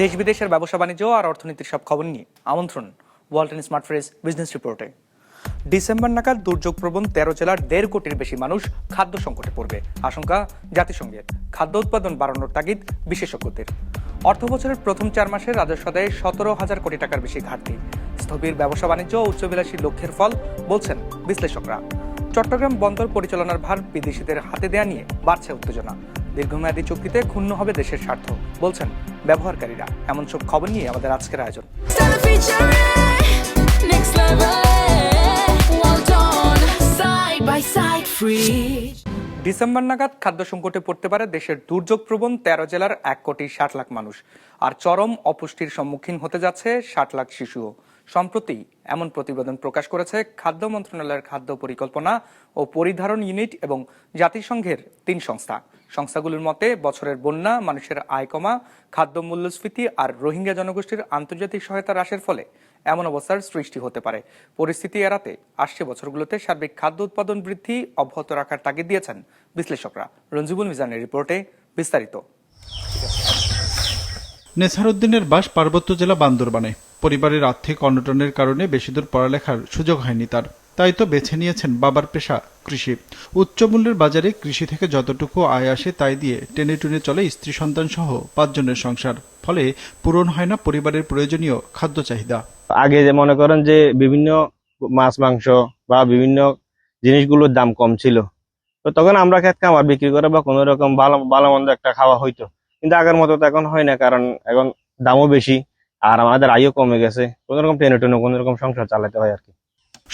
দেশ বিদেশের ব্যবসা বাণিজ্য আর অর্থনীতির সব খবর নিয়ে আমন্ত্রণ ওয়ালটন স্মার্ট ফ্রেস বিজনেস রিপোর্টে। ডিসেম্বর নাগাদ দুর্যোগ প্রবণ তেরো জেলার দেড় কোটির বেশি মানুষ খাদ্য সংকটে পড়বে। আশঙ্কা জাতিসংঘের খাদ্য উৎপাদন বাড়ানোর তাগিদ বিশেষজ্ঞদের। অর্থ বছরের প্রথম চার মাসে রাজস্ব আদায়ে সতেরো হাজার কোটি টাকার বেশি ঘাটতি। স্থবির ব্যবসা বাণিজ্য ও উচ্চবিলাসী লক্ষ্যের ফল, বলছেন বিশ্লেষকরা। চট্টগ্রাম বন্দর পরিচালনার ভার বিদেশিদের হাতে দেয়া নিয়ে বাড়ছে উত্তেজনা। দীর্ঘমেয়াদী চুক্তিতে ক্ষুণ্ণ হবে দেশের স্বার্থ বলছেন ব্যবহারকারীরা। এমন সব খবর নিয়ে আমাদের আজকের আয়োজন। Side, free. ডিসেম্বর নাগাদ খাদ্য সংকটে পড়তে পারে দেশের দুর্যোগ প্রবণ তেরো জেলার এক কোটি ষাট লাখ মানুষ। আর চরম অপুষ্টির সম্মুখীন হতে যাচ্ছে ষাট লাখ শিশুও। সম্প্রতি এমন প্রতিবেদন প্রকাশ করেছে খাদ্য মন্ত্রণালয়ের খাদ্য পরিকল্পনা ও পরিধারণ ইউনিট এবং জাতিসংঘের তিন সংস্থা। সংস্থাগুলোর মতে, বছরের বন্যা, মানুষের আয় কমা খাদ্য মূল্যস্ফীতি আর রোহিঙ্গা জনগোষ্ঠীর আন্তর্জাতিক সহায়তা হ্রাসের ফলে এমন অবস্থার সৃষ্টি হতে পারে। পরিস্থিতি এড়াতে আসছে বছরগুলোতে সার্বিক খাদ্য উৎপাদন বৃদ্ধি অব্যাহত রাখার তাগিদ দিয়েছেন বিশ্লেষকরা। রঞ্জিবুল মিজানের রিপোর্টে বিস্তারিত। নেসারউদ্দিনের বাস পার্বত্য জেলা বান্দরবানে। পরিবারের আর্থিক অনটনের কারণে বেশি দূর পড়ালেখার সুযোগ হয়নি তার। তাই তো বেছে নিয়েছেন বাবার পেশা, কৃষি। উচ্চ মূল্যের বাজারে কৃষি থেকে যতটুকু আয় আসে তাই দিয়ে টেনে টুনে চলে স্ত্রী সন্তান সহ পাঁচজনের সংসার। ফলে পূরণ হয় না পরিবারের প্রয়োজনীয় খাদ্য চাহিদা। আগে যে মনে করেন যে বিভিন্ন মাছ, মাংস বা বিভিন্ন জিনিসগুলোর দাম কম ছিল, তো তখন আমরা খেত খামার বিক্রি করে বা কোনো রকম ভালো ভালো মন্দ একটা খাওয়া হইতো। কিন্তু আগের মতো তো এখন হয় না, কারণ এখন দামও বেশি আর আমাদের আয়ও কমে গেছে। কোনো রকম টেনে টেনে, কোনো রকম সংসার চালাতে হয় আর কি।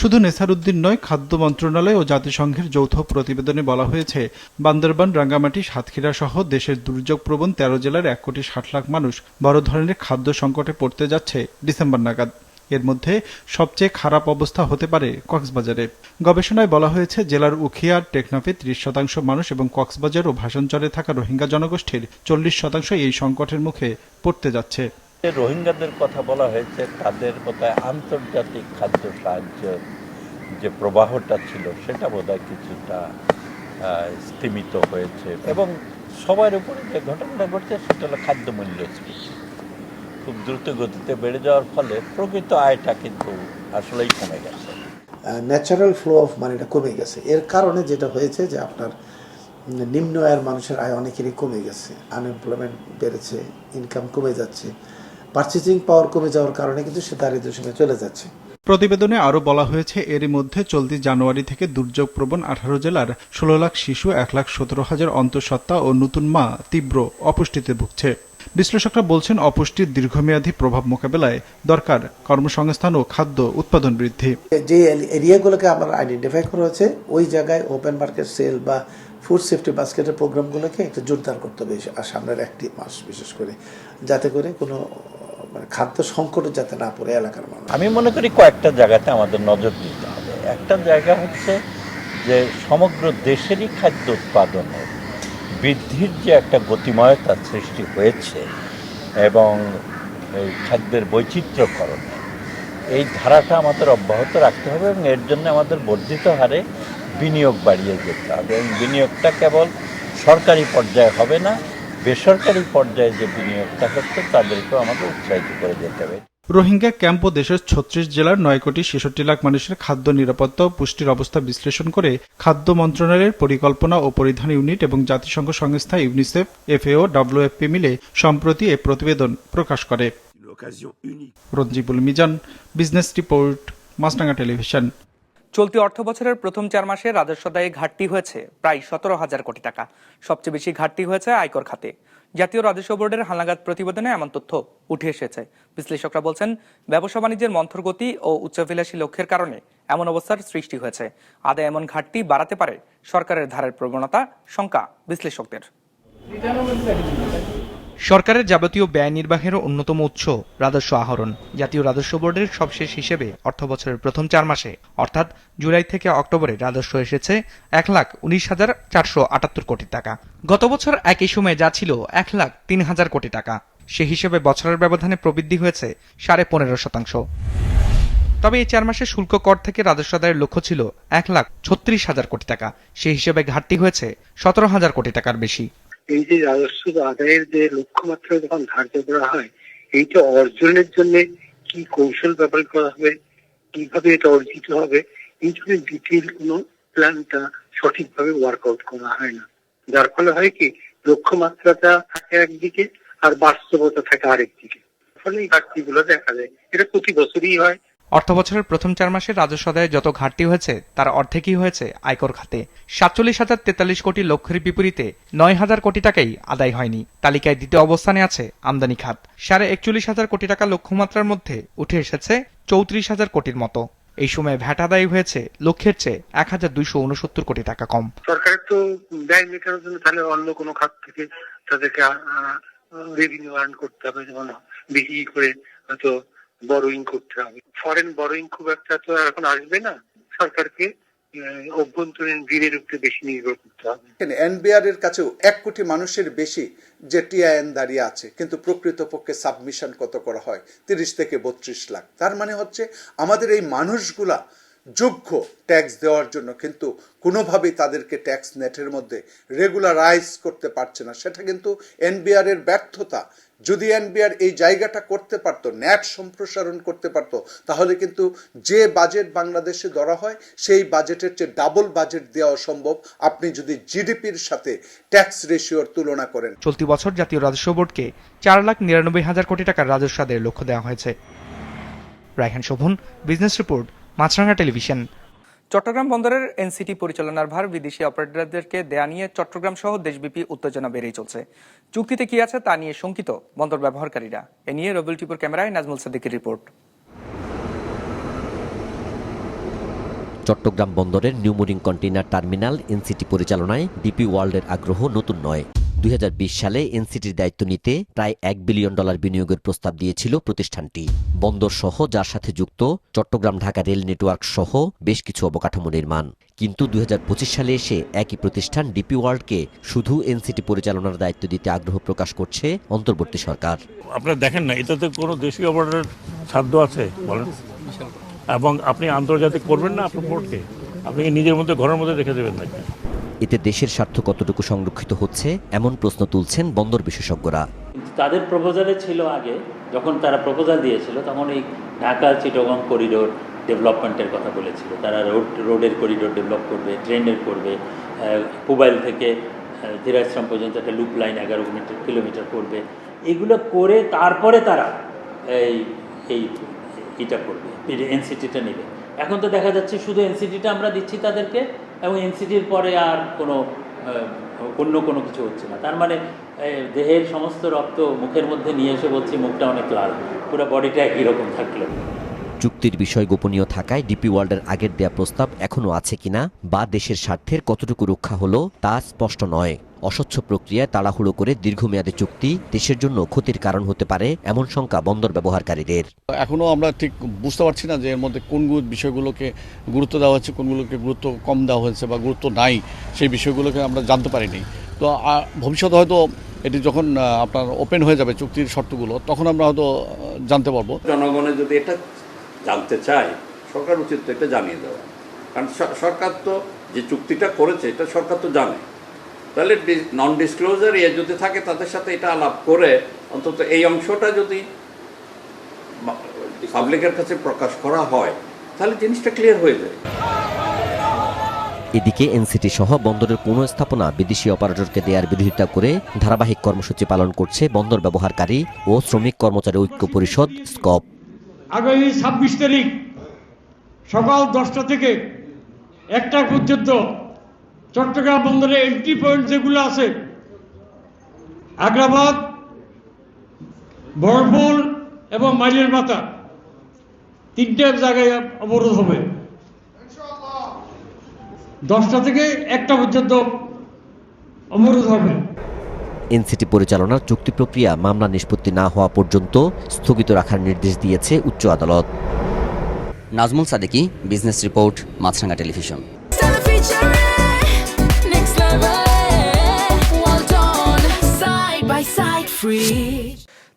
শুধু নেসারউদ্দিন নয়, খাদ্য মন্ত্রণালয় ও জাতিসংঘের যৌথ প্রতিবেদনে বলা হয়েছে, বান্দরবান, রাঙ্গামাটি, সাতক্ষীরা সহ দেশের দুর্যোগ প্রবণ তেরো জেলার এক কোটি ষাট লাখ মানুষ বড় ধরনের খাদ্য সংকটে পড়তে যাচ্ছে ডিসেম্বর নাগাদ। এর মধ্যে সবচেয়ে খারাপ অবস্থা হতে পারে কক্সবাজারে। গবেষণায় বলা হয়েছে, জেলার উখিয়া, টেকনাফে ত্রিশ শতাংশ মানুষ এবং কক্সবাজার ও ভাষণচরে থাকা রোহিঙ্গা জনগোষ্ঠীর চল্লিশ শতাংশ এই সংকটের মুখে পড়তে যাচ্ছে। রোহিঙ্গাদের কথা বলা হয়েছে, তাদের বোধহয় আন্তর্জাতিক খাদ্য সাহায্যের যে প্রবাহটা ছিল, সেটা বোধহয় কিছুটা স্তিমিত হয়েছে। এবং সবার উপরে যে ঘটনাটা ঘটছে, সেটা হলো খাদ্য মূল্যস্ফীতি খুব দ্রুত গতিতে বেড়ে যাওয়ার ফলে প্রকৃত আয়টা কিন্তু আসলেই কমে গেছে। ন্যাচারাল ফ্লো অফ মানিটা কমে গেছে। এর কারণে যেটা হয়েছে যে আপনার নিম্ন আয়ের মানুষের আয় অনেকেরই কমে গেছে। আনএমপ্লয়মেন্ট বেড়েছে ইনকাম কমে যাচ্ছে। পারচেজিং পাওয়ার কমে যাওয়ার কারণে কিন্তু সে দারিদ্র সীমায় চলে যাচ্ছে। প্রতিবেদনে আরও বলা হয়েছে এরই মধ্যে চলতি জানুয়ারি থেকে দুর্যোগ প্রবণ আঠারো জেলার ষোলো লাখ শিশু এক লাখ সতেরো হাজার অন্তঃসত্ত্বা ও নতুন মা তীব্র অপুষ্টিতে ভুগছে। বিশ্লেষকরা বলছেন অপুষ্টির দীর্ঘমেয়াদী প্রভাব মোকাবেলায় দরকার কর্মসংস্থান ও খাদ্য উৎপাদন বৃদ্ধি। যে এরিয়াগুলোকে আমরা আইডেন্টিফাই করা হয়েছে ওই জায়গায় ওপেন মার্কেট সেল বা ফুড সেফটি বাস্কেটের প্রোগ্রামগুলোকে একটু জোরদার করতে হবে সামনের একটি মাস বিশেষ করে যাতে করে কোনো মানে খাদ্য সংকটে যাতে না পড়ে এলাকার মানুষ। আমি মনে করি কয়েকটা জায়গাতে আমাদের নজর দিতে হবে। একটা জায়গা হচ্ছে যে সমগ্র দেশেরই খাদ্য উৎপাদনের বৃদ্ধির যে একটা গতিময়তার সৃষ্টি হয়েছে এবং খাদ্যের বৈচিত্র্যকরণ, এই ধারাটা আমাদের অব্যাহত রাখতে হবে এবং এর জন্য আমাদের বর্ধিত হারে বিনিয়োগ বাড়িয়ে যেতে হবে। এবং বিনিয়োগটা কেবল সরকারি পর্যায়ে হবে না বেসরকারি পর্যায়ে যে বিনিয়োগটা হচ্ছে, তাদেরকেও আমাদের উৎসাহিত করে যেতে হবে। রোহিঙ্গা ক্যাম্প ও দেশের ছত্রিশ জেলার নয় কোটি ছেষট্টি লাখ মানুষের খাদ্য নিরাপত্তা ও পুষ্টির অবস্থা বিশ্লেষণ করে খাদ্য মন্ত্রণালয়ের পরিকল্পনা ও পরিধান ইউনিট এবং জাতিসংঘ সংস্থা ইউনিসেফ, এফএও ডাব্লিউএফপি মিলে সম্প্রতি এ প্রতিবেদন প্রকাশ করে। Ranjibul Mizan, business report Maasranga television. চলতি অর্থ বছরের প্রথম চার মাসে রাজস্ব আদায়ে ঘাটতি হয়েছে প্রায় সতেরো হাজার কোটি টাকা। সবচেয়ে বেশি ঘাটতি হয়েছে আয়কর খাতে। জাতীয় রাজস্ব বোর্ডের হালনাগাদ প্রতিবেদনে এমন তথ্য উঠে এসেছে। বিশ্লেষকরা বলছেন, ব্যবসা বাণিজ্যের মন্থর গতি ও উচ্চাভিলাষী লক্ষ্যের কারণে এমন অবস্থার সৃষ্টি হয়েছে। আদায় এমন ঘাটতি বাড়াতে পারে সরকারের ধারের প্রবণতা, শঙ্কা বিশ্লেষকদের। সরকারের যাবতীয় ব্যয় নির্বাহের অন্যতম উৎস রাজস্ব আহরণ, জাতীয় রাজস্ব বোর্ডের সবশেষ হিসেবে অর্থ বছরের প্রথম চার মাসে। অর্থাৎ জুলাই থেকে অক্টোবরে রাজস্ব এসেছে এক লাখ উনিশ হাজার চারশো আটাত্তর কোটি টাকা। গত বছর একই সময়ে যা ছিল এক লাখ তিন হাজার কোটি টাকা। সে হিসেবে বছরের ব্যবধানে প্রবৃদ্ধি হয়েছে সাড়ে পনেরো শতাংশ। তবে এই চার মাসে শুল্ক কর থেকে রাজস্ব আদায়ের লক্ষ্য ছিল এক লাখ ছত্রিশ হাজার কোটি টাকা। সে হিসেবে ঘাটতি হয়েছে সতেরো হাজার কোটি টাকার বেশি। এই যে রাজস্ব আদায়ের যে লক্ষ্যমাত্রা যখন ধার্য করা হয়, এইটা অর্জনের জন্য কি কৌশল ব্যবহার করা হবে, কীভাবে এটা অর্জিত হবে, এই জন্য ডিটেল কোনো প্ল্যানটা সঠিকভাবে ওয়ার্কআউট করা হয় না। যার ফলে হয় কি, লক্ষ্যমাত্রাটা থাকে একদিকে আর বাস্তবতা থাকে আরেকদিকে। ফলে এই ঘাটতিগুলো দেখা যায়। এটা প্রতি বছরই হয়। অর্থ বছরের প্রথম চার মাসে রাজস্ব আদায়ে যত ঘাটতি হয়েছে, তার অর্ধেকই হয়েছে আয়কর খাতে। সাতচল্লিশ হাজার তেতাল্লিশ কোটি লক্ষ্যের বিপরীতে নয় হাজার কোটি টাকাই আদায় হয়নি। তালিকায় দ্বিতীয় অবস্থানে আছে আমদানি খাত। সাড়ে একচল্লিশ হাজার কোটি টাকা লক্ষ্যমাত্রার মধ্যে উঠে এসেছে চৌত্রিশ হাজার কোটির মতো। এই সময় ভ্যাট আদায় হয়েছে লক্ষ্যের চেয়ে এক হাজার দুইশো উনসত্তর কোটি টাকা কম। সরকারের তো ব্যয় মেটানোর জন্য তাহলে অন্য কোনো খাত থেকে তাদেরকে রেভিনিউ আর্ন করতে হবে, যেমন বেশি করে হয়তো বড়োইং করতে হবে। ফরেন বড়োইং খুব একটা তো এখন আসবে না। সরকারকে অভ্যন্তরীণ ঋণের উপরে বেশি নির্ভর করতে হবে। এনবিআর এর কাছেও এক কোটি মানুষের বেশি যে টিআইএন দাঁড়িয়ে আছে, কিন্তু প্রকৃতপক্ষে সাবমিশন কত করা হয়? তিরিশ থেকে বত্রিশ লাখ। তার মানে হচ্ছে আমাদের এই মানুষগুলা যোগ্য ট্যাক্স দেওয়ার জন্য কিন্তু কোনোভাবেই তাদেরকে ট্যাক্স নেটের মধ্যে রেগুলারাইজ করতে পারছে না। সেটা কিন্তু এনবিআর এর ব্যর্থতা। যদি এনবিআর এই জায়গাটা করতে পারতো ন্যাট সম্প্রসারণ করতে পারতো, তাহলে কিন্তু যে বাজেট বাংলাদেশে ধরা হয়, সেই বাজেটের চেয়ে ডাবল বাজেট দেওয়া সম্ভব। আপনি যদি জিডিপির সাথে ট্যাক্স রেশিওর তুলনা করেন। চলতি বছর জাতীয় রাজস্ব বোর্ডকে চার লাখ নিরানব্বই হাজার কোটি টাকার রাজস্ব আদায়ের লক্ষ্য দেওয়া হয়েছে। Raihan Shovon business report Maasranga television. Chittagong বন্দরের এনসিটি পরিচালনার ভার বিদেশি অপারেটরদেরকে দেয়া নিয়ে চট্টগ্রাম সহ দেশব্যাপী উত্তেজনা বেড়েই চলছে। চুক্তিতে কি আছে তা নিয়ে শঙ্কিত বন্দর ব্যবহারকারীরা। এ নিয়ে রবিউল টিপুর ক্যামেরায় নাজমুল সাদিকের রিপোর্ট। চট্টগ্রাম বন্দরের new mooring container terminal NCT পরিচালনায় ডিপি ওয়ার্ল্ডের আগ্রহ নতুন নয়। দুই সালে এনসিটির দায়িত্ব নিতে প্রায় এক বিলিয়ন ডলার বিনিয়োগের প্রস্তাব দিয়েছিল প্রতিষ্ঠানটি। বন্দর সহ যার সাথে যুক্ত চট্টগ্রাম ঢাকা রেল নেটওয়ার্ক সহ বেশ কিছু অবকাঠামো নির্মাণ। কিন্তু দু হাজার পঁচিশ সালে এসে একই প্রতিষ্ঠান ডিপি ওয়ার্ল্ডকে শুধু এনসিটি পরিচালনার দায়িত্ব দিতে আগ্রহ প্রকাশ করছে অন্তর্বর্তী সরকার। আপনারা দেখেন না, এটাতে কোনো দেশীয় অপারেটরের সাধ্য আছে? বলেন। এবং আপনি আন্তর্জাতিক করবেন না আপনার পোর্টকে আপনি নিজের মধ্যে, ঘরের মধ্যে রেখে দেবেন নাকি? এতে দেশের স্বার্থ কতটুকু সংরক্ষিত হচ্ছে, এমন প্রশ্ন তুলছেন বন্দর বিশেষজ্ঞরা। তাদের প্রপোজালে ছিল আগে, যখন তারা প্রপোজাল দিয়েছিল, তখন এই ঢাকা চিটগং করিডোর ডেভেলপমেন্টের কথা বলেছিল। তারা রোড, রোডের করিডোর ডেভেলপ করবে ট্রেনের করবে মোবাইল থেকে ধীরাশ্রম পর্যন্ত একটা লুপ লাইন এগারো মিটার, কিলোমিটার করবে। এগুলো করে তারপরে তারা এই এই এটা করবে এনসিটিটা নেবে। এখন তো দেখা যাচ্ছে শুধু এনসিটিটা আমরা দিচ্ছি তাদেরকে এবং এনসিটির পরে আর কোনো অন্য কোনো কিছু হচ্ছে না। তার মানে দেহের সমস্ত রক্ত মুখের মধ্যে নিয়ে এসে বলছি, মুখটা অনেক লাল। পুরো বডিটা একই রকম থাকল। চুক্তির বিষয় গোপনীয় থাকায় ডিপি ওয়ার্ল্ডের আগের দেয়া প্রস্তাব এখনও আছে কিনা বা দেশের স্বার্থের কতটুকু রক্ষা হলো তা স্পষ্ট নয়। অস্বচ্ছ প্রক্রিয়ায় তাড়াহুড়ো করে দীর্ঘমেয়াদী চুক্তি দেশের জন্য ক্ষতির কারণ হতে পারে এমন শঙ্কা বন্দর ব্যবহারকারীদের। এখনও আমরা ঠিক বুঝতে পারছি না যে এর মধ্যে কোন বিষয়গুলোকে গুরুত্ব দেওয়া হচ্ছে কোনগুলোকে গুরুত্ব কম দেওয়া হয়েছে বা গুরুত্ব নাই সেই বিষয়গুলোকে আমরা জানতে পারিনি। তো ভবিষ্যতে হয়তো এটি যখন আপনার ওপেন হয়ে যাবে চুক্তির শর্তগুলো তখন আমরা হয়তো জানতে পারব। জনগণের যদি এটা জানতে চায় সরকার উচিত তো এটা জানিয়ে দেওয়া। কারণ সরকার তো যে চুক্তিটা করেছে এটা সরকার তো জানে। তাহলে নন ডিসক্লোজার ইয়ে যদি থাকে তাদের সাথে এটা আলাপ করে অন্তত এই অংশটা যদি পাবলিকের কাছে প্রকাশ করা হয় তাহলে জিনিসটা ক্লিয়ার হয়ে যায়। এদিকে এনসিটি সহ বন্দরের কোনো স্থাপনা বিদেশি অপারেটরকে দেওয়ার বিরোধিতা করে ধারাবাহিক কর্মসূচি পালন করছে বন্দর ব্যবহারকারী ও শ্রমিক কর্মচারী ঐক্য পরিষদ স্কপ। আগামী ছাব্বিশ তারিখ সকাল দশটা থেকে একটা পর্যন্ত চট্টগ্রাম বন্দরে এন্ট্রি পয়েন্ট যেগুলো আছে আগ্রাবাদ বরফুল এবং মাইলের মাথা তিনটে জায়গায় অবরোধ হবে। দশটা থেকে একটা পর্যন্ত অবরোধ হবে। এনসিটি পরিচালনার চুক্তি প্রক্রিয়া মামলা নিষ্পত্তি না হওয়া পর্যন্ত স্থগিত রাখার নির্দেশ দিয়েছে উচ্চ আদালত। Nazmul Sadeki business report Maasranga television.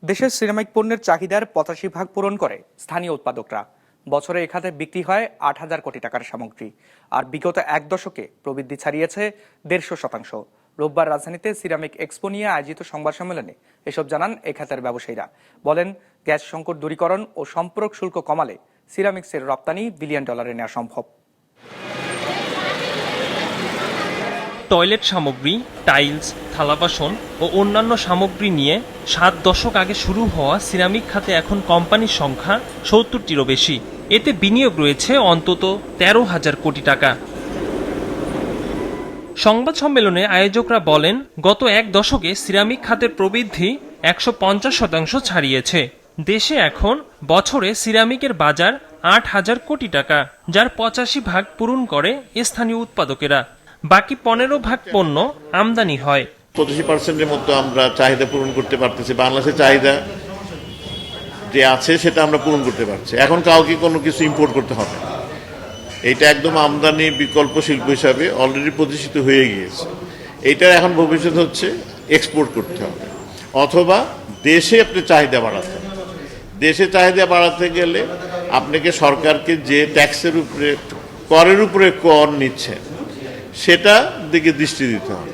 দেশের সিনেমাইক পণ্যের চাহিদার পঁচাশি ভাগ পূরণ করে স্থানীয় উৎপাদকরা। বছরে এ খাতে বিক্রি হয় আট হাজার কোটি টাকার সামগ্রী। আর বিগত এক দশকে প্রবৃদ্ধি ছাড়িয়েছে দেড়শো শতাংশ। রোববার রাজধানীতে সিরামিক এক্সপো নিয়ে আয়োজিত সংবাদ সম্মেলনে এসব জানান এ খাতের ব্যবসায়ীরা। বলেন, গ্যাস সংকট দূরীকরণ ও সম্পর্ক শুল্ক কমালে সিরামিক্সের রপ্তানি বিলিয়ন ডলারে নেওয়া সম্ভব। টয়লেট সামগ্রী, টাইলস, থালাবাসন ও অন্যান্য সামগ্রী নিয়ে সাত দশক আগে শুরু হওয়া সিরামিক খাতে এখন কোম্পানির সংখ্যা সত্তরটিরও বেশি। এতে বিনিয়োগ রয়েছে অন্তত তেরো হাজার কোটি টাকা। সংবাদ সম্মেলনে আয়োজকরা বলেন, গত এক দশকে সিরামিক খাতের প্রবৃদ্ধি একশো পঞ্চাশ শতাংশ ছাড়িয়েছে। দেশে এখন বছরে সিরামিকের বাজার আট হাজার কোটি টাকা, যার পঁচাশি ভাগ পূরণ করে স্থানীয় উৎপাদকেরা। বাকি পনেরো ভাগ পণ্য আমদানি হয়। পঁচাশি পার্সেন্টের মতো আমরা চাহিদা পূরণ করতে পারতেছি। বাংলাদেশের চাহিদা যে আছে সেটা আমরা পূরণ করতে পারছি। এখন কাউকে কোনো কিছু ইম্পোর্ট করতে হবে না। এইটা একদম আমদানি বিকল্প শিল্প হিসাবে অলরেডি প্রতিষ্ঠিত হয়ে গিয়েছে। এইটার এখন ভবিষ্যৎ হচ্ছে এক্সপোর্ট করতে হবে। অথবা দেশে আপনি চাহিদা বাড়াতে দেশে চাহিদা বাড়াতে গেলে আপনাকে সরকারকে যে ট্যাক্সের উপরে, করের উপরে কর নিচ্ছেন সেটা দিকে দৃষ্টি দিতে হবে।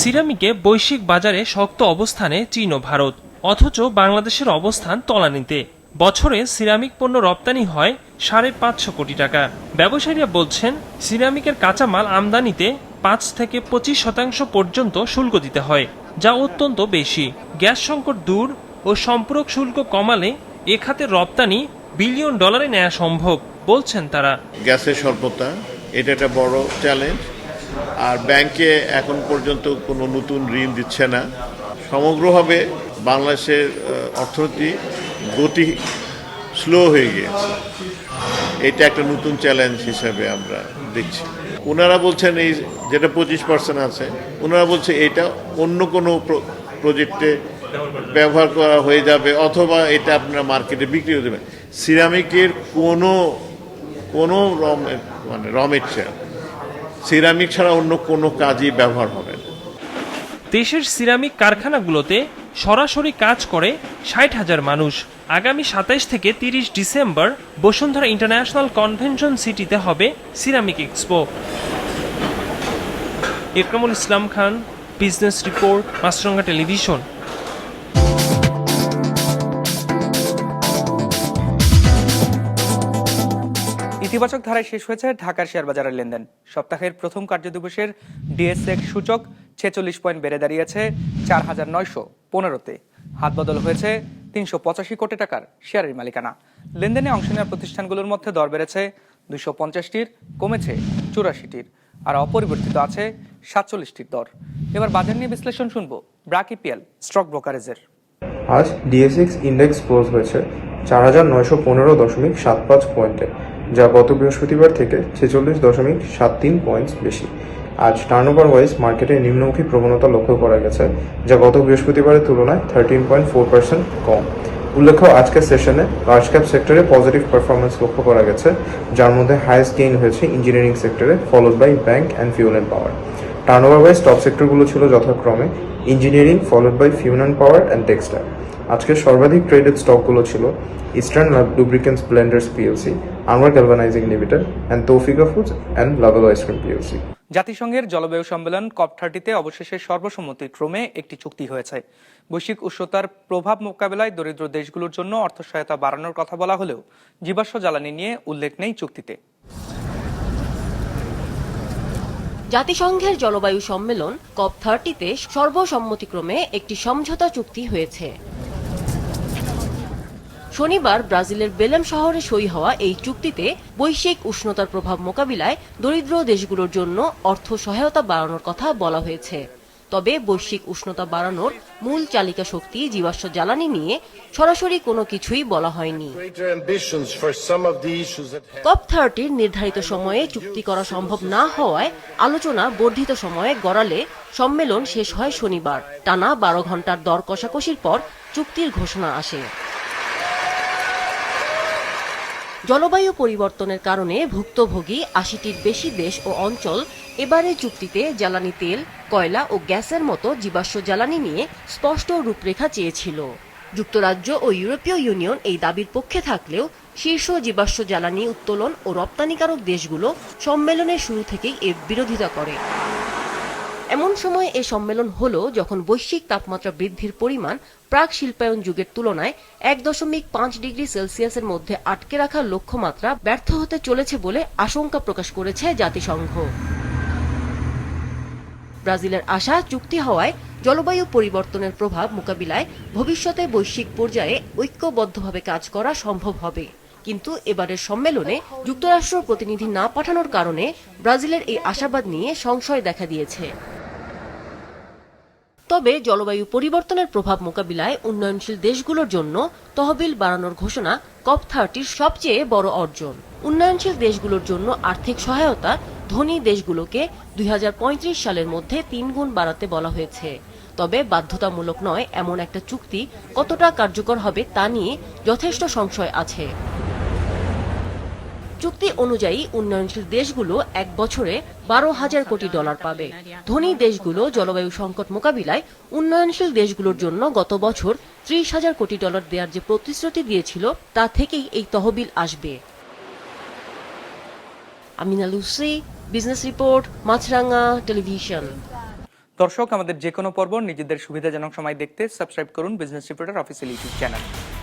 সিরামিকে বৈশ্বিক বাজারে শক্ত অবস্থানে চীন ও ভারত অথচ বাংলাদেশের অবস্থান তলানিতে। বছরে সিরামিক পণ্য রপ্তানি হয় সাড়ে পাঁচশো কোটি টাকা। ব্যবসায়ীরা বলছেন সিরামিকের কাঁচামাল আমদানিতে পাঁচ থেকে পঁচিশ শতাংশ পর্যন্ত শুল্ক দিতে হয় যা অত্যন্ত বেশি। গ্যাস সংকট দূর ও সম্পূরক শুল্ক কমালে এ খাতের রপ্তানি বিলিয়ন ডলারে নেওয়া সম্ভব বলছেন তারা। গ্যাসের স্বল্পতা এটা একটা বড় চ্যালেঞ্জ আর ব্যাংকে এখন পর্যন্ত কোনো নতুন ঋণ দিচ্ছে না। সমগ্রভাবে বাংলাদেশের অর্থনীতি গতি স্লো হয়ে গিয়েছে। এটা একটা নতুন চ্যালেঞ্জ হিসেবে আমরা দেখছি। ওনারা বলছেন এই যেটা পঁচিশ পার্সেন্ট আছে, ওনারা বলছে এটা অন্য কোনো প্রজেক্টে ব্যবহার করা হয়ে যাবে অথবা এটা আপনারা মার্কেটে বিক্রি হয়ে যাবে সিরামিকের কোনো কোনো মানে র মেটেরিয়াল সিরামিক ছাড়া অন্য কোনো কাজই ব্যবহার হবে না। দেশের সিরামিক কারখানাগুলোতে সরাসরি কাজ করে ষাট হাজার মানুষ। আগামী সাতাইশ থেকে তিরিশ ডিসেম্বর বসুন্ধরা ইন্টারন্যাশনাল কনভেনশন সিটিতে হবে ceramic expo Ekramul Islam Khan business report Maasranga television ইতিবাচক ধারায় শেষ হয়েছে ঢাকার শেয়ার বাজারের লেনদেন। সপ্তাহের প্রথম কার্য কার্যদিবসের ডিএসএক্স সূচক ছেচল্লিশ পয়েন্ট বেড়ে দাঁড়িয়েছে চার হাজার নয়শো পনেরোতে। হাত বদল হয়েছে তিনশো পঁচাশি কোটি টাকার শেয়ারের মালিকানা। লেনদেনে অংশ নেওয়া প্রতিষ্ঠানগুলোর মধ্যে দর বেড়েছে দুশো পঞ্চাশটির, কমেছে চুরাশিটির, আর অপরিবর্তিত আছে সাতচল্লিশটির দর। এবার বাজার নিয়ে বিশ্লেষণ শুনব ব্রাক ইপিএল স্টক ব্রোকারেজের। আজ ডিএসএক্স ইন্ডেক্স ক্লোজ হয়েছে চার হাজার নয়শো পনেরো দশমিক সাত পাঁচ পয়েন্টে। যা গত বৃহস্পতিবার থেকে ছেচল্লিশ দশমিক সাত তিন পয়েন্টস বেশি। আজ টার্নওভার ওয়াইজ মার্কেটে নিম্নমুখী প্রবণতা লক্ষ্য করা গেছে, যা গত বৃহস্পতিবারের তুলনায় থার্টিন পয়েন্ট ফোর পার্সেন্ট কম। উল্লেখ্য, আজকের সেশনে লার্জ ক্যাপ সেক্টরে পজিটিভ পারফরমেন্স লক্ষ্য করা গেছে, যার মধ্যে হাইয়েস্ট গেইন হয়েছে ইঞ্জিনিয়ারিং সেক্টরে followed by bank and fuel and power turnover wise top সেক্টরগুলো ছিল যথাক্রমে engineering followed by fuel and power and textile আজকে সর্বাধিক ট্রেডেড স্টকগুলো ছিল eastern lubricants blenders PLC Anwar galvanizing limited and Taufika foods and Lovello ice cream PLC জাতিসংঘের জলবায়ু সম্মেলন কপ থার্টিতে অবশেষে সর্বসম্মতিক্রমে একটি চুক্তি হয়েছে। বৈশ্বিক উষ্ণতার প্রভাব মোকাবেলায় দরিদ্র দেশগুলোর জন্য অর্থ সহায়তা বাড়ানোর কথা বলা হলেও জীবাশ্ম জ্বালানি নিয়ে উল্লেখ নেই চুক্তিতে। জাতিসংঘের জলবায়ু সম্মেলন কপ থার্টিতে সর্বসম্মতিক্রমে একটি সমঝোতা চুক্তি হয়েছে। শনিবার ব্রাজিলের বেলেম শহরে সই হওয়া এই চুক্তিতে বৈশ্বিক উষ্ণতার প্রভাব মোকাবিলায় দরিদ্র দেশগুলোর জন্য অর্থ সহায়তা বাড়ানোর কথা বলা হয়েছে। তবে বৈশ্বিক উষ্ণতা বাড়ানোর মূল চালিকা শক্তি জীবাশ্ম জ্বালানি নিয়ে সরাসরি কোনো কিছুই বলা হয়নি। কপ থার্টির নির্ধারিত সময়ে চুক্তি করা সম্ভব না হওয়ায় আলোচনা বর্ধিত সময়ে গড়ালে সম্মেলন শেষ হয় শনিবার। টানা বারো ঘণ্টার দর কষাকষির পর চুক্তির ঘোষণা আসে। জলবায়ু পরিবর্তনের কারণে ভুক্তভোগী আশিটির বেশি দেশ ও অঞ্চল এবারে চুক্তিতে জ্বালানি তেল, কয়লা ও গ্যাসের মতো জীবাশ্ম জ্বালানি নিয়ে স্পষ্ট রূপরেখা চেয়েছিল। যুক্তরাজ্য ও ইউরোপীয় ইউনিয়ন এই দাবির পক্ষে থাকলেও শীর্ষ জীবাশ্ম জ্বালানি উত্তোলন ও রপ্তানিকারক দেশগুলো সম্মেলনের শুরু থেকেই এর বিরোধিতা করে। এমন সময় এ সম্মেলন হলো যখন বৈশ্বিক তাপমাত্রা বৃদ্ধির পরিমাণ প্রাক শিল্পায়ন যুগের তুলনায় এক দশমিক পাঁচ ডিগ্রি সেলসিয়াসের মধ্যে আটকে রাখার লক্ষ্যমাত্রা ব্যর্থ হতে চলেছে বলে আশঙ্কা প্রকাশ করেছে জাতিসংঘ। ব্রাজিলের আশা চুক্তি হওয়ায় জলবায়ু পরিবর্তনের প্রভাব মোকাবিলায় ভবিষ্যতে বৈশ্বিক পর্যায়ে ঐক্যবদ্ধভাবে কাজ করা সম্ভব হবে। কিন্তু এবারের সম্মেলনে যুক্তরাষ্ট্র প্রতিনিধি না পাঠানোর কারণে ব্রাজিলের এই আশাবাদ নিয়ে সংশয় দেখা দিয়েছে। তবে জলবায়ু পরিবর্তনের প্রভাব মোকাবিলায় উন্নয়নশীল দেশগুলোর জন্য তহবিল বাড়ানোর ঘোষণা কপ থার্টির সবচেয়ে বড় অর্জন। উন্নয়নশীল দেশগুলোর জন্য আর্থিক সহায়তা ধনী দেশগুলোকে দুই হাজার পঁয়ত্রিশ সালের মধ্যে তিন গুণ বাড়াতে বলা হয়েছে। তবে বাধ্যতামূলক নয় এমন একটা চুক্তি কতটা কার্যকর হবে তা নিয়ে যথেষ্ট সংশয় আছে। চুক্তি অনুযায়ী উন্নয়নশীল দেশগুলো এক বছরে বারো হাজার কোটি ডলার পাবে। ধনী দেশগুলো জলবায়ু সংকট মোকাবিলায় উন্নয়নশীল দেশগুলোর জন্য গত বছর ত্রিশ হাজার কোটি ডলার দেওয়ার যে প্রতিশ্রুতি দিয়েছিল, তা থেকেই এই তহবিল আসবে। Amina Lucy, business report Maasranga television. দর্শক, আমাদের যে কোনো পর্ব নিজেদের সুবিধাজনক সময় দেখতে সাবস্ক্রাইব করুন business reporter official YouTube channel.